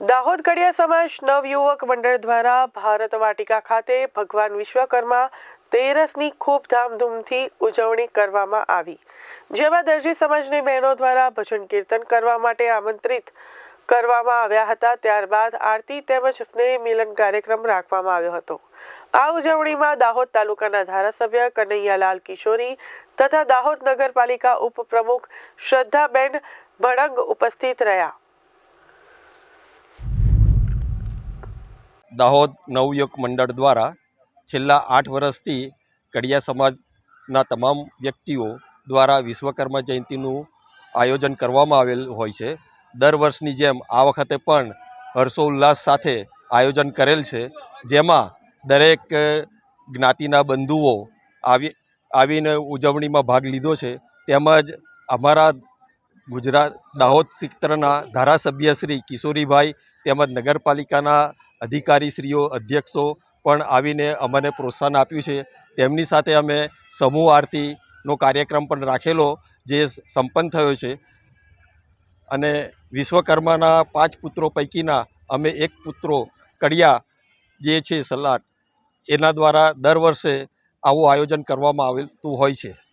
દાહોદ કડિયા સમાજ નવયુવક મંડળ દ્વારા ભારત વાટિકા ખાતે ભગવાન વિશ્વકર્મા તેરસની ખૂબ ધામધૂમથી ઉજવણી કરવામાં આવી, જેમાં દરજી સમાજની બહેનો દ્વારા ભજન કીર્તન કરવા માટે આમંત્રિત કરવામાં આવ્યા હતા. ત્યારબાદ આરતી તેમજ સ્નેહ મિલન કાર્યક્રમ રાખવામાં આવ્યો હતો. આ ઉજવણીમાં દાહોદ તાલુકાના ધારાસભ્ય કનૈયાલાલ કિશોરી તથા દાહોદ નગરપાલિકા ઉપપ્રમુખ શ્રદ્ધાબેન ભડંગ ઉપસ્થિત રહ્યા. દાહોદ નવયુવક મંડળ દ્વારા છેલ્લા આઠ વર્ષથી કડિયા સમાજના તમામ વ્યક્તિઓ દ્વારા વિશ્વકર્મા જયંતિનું આયોજન કરવામાં આવેલ હોય છે. દર વર્ષની જેમ આ વખતે પણ હર્ષોલ્લાસ સાથે આયોજન કરેલ છે. જેમાં દરેક જ્ઞાતિના બંધુઓ આવી આવીને ઉજવણીમાં ભાગ લીધો છે. તેમજ અમારા ગુજરાત દાહોદ ક્ષેત્રના ધારાસભ્ય શ્રી કિશોરીભાઈ તેમજ નગરપાલિકાના અધિકારીશ્રીઓ, અધ્યક્ષો પણ આવીને અમને પ્રોત્સાહન આપ્યું છે. તેમની સાથે અમે સમૂહ આરતીનો કાર્યક્રમ પણ રાખેલો જે સંપન્ન થયો છે. અને વિશ્વકર્માના પાંચ પુત્રો પૈકીના અમે એક પુત્રો કડિયા જે છે સલાટ એના દ્વારા દર વર્ષે આવું આયોજન કરવામાં આવતું હોય છે.